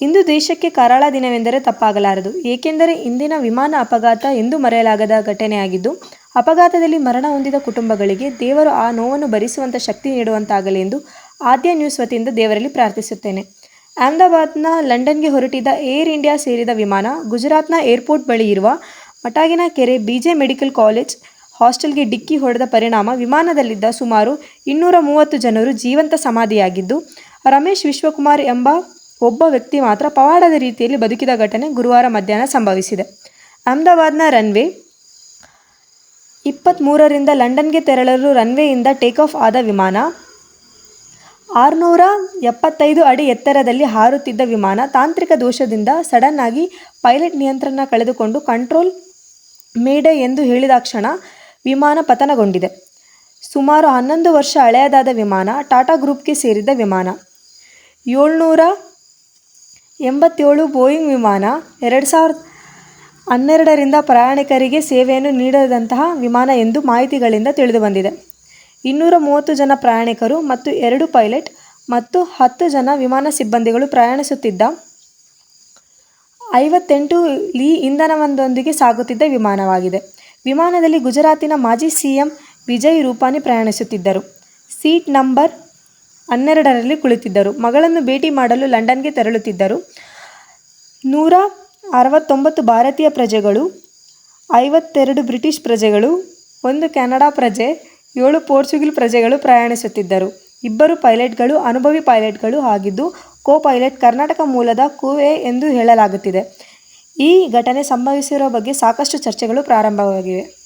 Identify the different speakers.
Speaker 1: ಇಂದು ದೇಶಕ್ಕೆ ಕರಾಳ ದಿನವೆಂದರೆ ತಪ್ಪಾಗಲಾರದು. ಏಕೆಂದರೆ ಇಂದಿನ ವಿಮಾನ ಅಪಘಾತ ಎಂದು ಮರೆಯಲಾಗದ ಘಟನೆಯಾಗಿದ್ದು, ಅಪಘಾತದಲ್ಲಿ ಮರಣ ಹೊಂದಿದ ಕುಟುಂಬಗಳಿಗೆ ದೇವರು ಆ ನೋವನ್ನು ಭರಿಸುವಂಥ ಶಕ್ತಿ ನೀಡುವಂತಾಗಲಿ ಎಂದು ಆದ್ಯ ನ್ಯೂಸ್ ವತಿಯಿಂದ ದೇವರಲ್ಲಿ ಪ್ರಾರ್ಥಿಸುತ್ತೇನೆ. ಅಹಮದಾಬಾದ್ನ ಲಂಡನ್ಗೆ ಹೊರಟಿದ್ದ ಏರ್ ಇಂಡಿಯಾ ಸೇರಿದ ವಿಮಾನ ಗುಜರಾತ್ನ ಏರ್ಪೋರ್ಟ್ ಬಳಿ ಇರುವ ಮಟಾಗಿನ ಕೆರೆ ಬಿಜೆ ಮೆಡಿಕಲ್ ಕಾಲೇಜ್ ಹಾಸ್ಟೆಲ್ಗೆ ಡಿಕ್ಕಿ ಹೊಡೆದ ಪರಿಣಾಮ ವಿಮಾನದಲ್ಲಿದ್ದ ಸುಮಾರು ಇನ್ನೂರ ಮೂವತ್ತು ಜನರು ಜೀವಂತ ಸಮಾಧಿಯಾಗಿದ್ದು, ರಮೇಶ್ ವಿಶ್ವಕುಮಾರ್ ಎಂಬ ಒಬ್ಬ ವ್ಯಕ್ತಿ ಮಾತ್ರ ಪವಾಡದ ರೀತಿಯಲ್ಲಿ ಬದುಕಿದ ಘಟನೆ ಗುರುವಾರ ಮಧ್ಯಾಹ್ನ ಸಂಭವಿಸಿದೆ. ಅಹಮದಾಬಾದ್ನ ರನ್ವೇ ಇಪ್ಪತ್ತ್ಮೂರರಿಂದ ಲಂಡನ್ಗೆ ತೆರಳಲು ರನ್ವೇಯಿಂದ ಟೇಕ್ ಆಫ್ ಆದ ವಿಮಾನ, ಆರುನೂರ ಎಪ್ಪತ್ತೈದು ಅಡಿ ಎತ್ತರದಲ್ಲಿ ಹಾರುತ್ತಿದ್ದ ವಿಮಾನ ತಾಂತ್ರಿಕ ದೋಷದಿಂದ ಸಡನ್ ಆಗಿ ಪೈಲಟ್ ನಿಯಂತ್ರಣ ಕಳೆದುಕೊಂಡು ಕಂಟ್ರೋಲ್ ಮೇಡೆ ಎಂದು ಹೇಳಿದಾಕ್ಷಣ ವಿಮಾನ ಪತನಗೊಂಡಿದೆ. ಸುಮಾರು ಹನ್ನೊಂದು ವರ್ಷ ಹಳೆಯದಾದ ವಿಮಾನ ಟಾಟಾ ಗ್ರೂಪ್ಗೆ ಸೇರಿದ ವಿಮಾನ, ಏಳ್ನೂರ ಎಂಬತ್ತೇಳು ಬೋಯಿಂಗ್ ವಿಮಾನ ಎರಡು ಸಾವಿರದ ಹನ್ನೆರಡರಿಂದ ಪ್ರಯಾಣಿಕರಿಗೆ ಸೇವೆಯನ್ನು ನೀಡದಂತಹ ವಿಮಾನ ಎಂದು ಮಾಹಿತಿಗಳಿಂದ ತಿಳಿದುಬಂದಿದೆ ಇನ್ನೂರ ಮೂವತ್ತು ಜನ ಪ್ರಯಾಣಿಕರು ಮತ್ತು ಎರಡು ಪೈಲಟ್ ಮತ್ತು ಹತ್ತು ಜನ ವಿಮಾನ ಸಿಬ್ಬಂದಿಗಳು ಪ್ರಯಾಣಿಸುತ್ತಿದ್ದ ಐವತ್ತೆಂಟು ಲೀ ಇಂಧನವೊಂದೊಂದಿಗೆ ಸಾಗುತ್ತಿದ್ದ ವಿಮಾನವಾಗಿದೆ. ವಿಮಾನದಲ್ಲಿ ಗುಜರಾತಿನ ಮಾಜಿ ಸಿಎಂ ವಿಜಯ್ ರೂಪಾನಿ ಪ್ರಯಾಣಿಸುತ್ತಿದ್ದರು. ಸೀಟ್ ನಂಬರ್ ಹನ್ನೆರಡರಲ್ಲಿ ಕುಳಿತಿದ್ದರು. ಮಗಳನ್ನು ಭೇಟಿ ಮಾಡಲು ಲಂಡನ್ಗೆ ತೆರಳುತ್ತಿದ್ದರು. ನೂರ ಅರವತ್ತೊಂಬತ್ತು ಭಾರತೀಯ ಪ್ರಜೆಗಳು, ಐವತ್ತೆರಡು ಬ್ರಿಟಿಷ್ ಪ್ರಜೆಗಳು, ಒಂದು ಕೆನಡಾ ಪ್ರಜೆ, ಏಳು ಪೋರ್ಚುಗಲ್ ಪ್ರಜೆಗಳು ಪ್ರಯಾಣಿಸುತ್ತಿದ್ದರು. ಇಬ್ಬರು ಪೈಲಟ್ಗಳು, ಅನುಭವಿ ಪೈಲಟ್ಗಳು ಆಗಿದ್ದು ಕೋ ಪೈಲಟ್ ಕರ್ನಾಟಕ ಮೂಲದ ಕುವೆ ಎಂದು ಹೇಳಲಾಗುತ್ತಿದೆ. ಈ ಘಟನೆ ಸಂಭವಿಸಿರುವ ಬಗ್ಗೆ ಸಾಕಷ್ಟು ಚರ್ಚೆಗಳು ಪ್ರಾರಂಭವಾಗಿವೆ.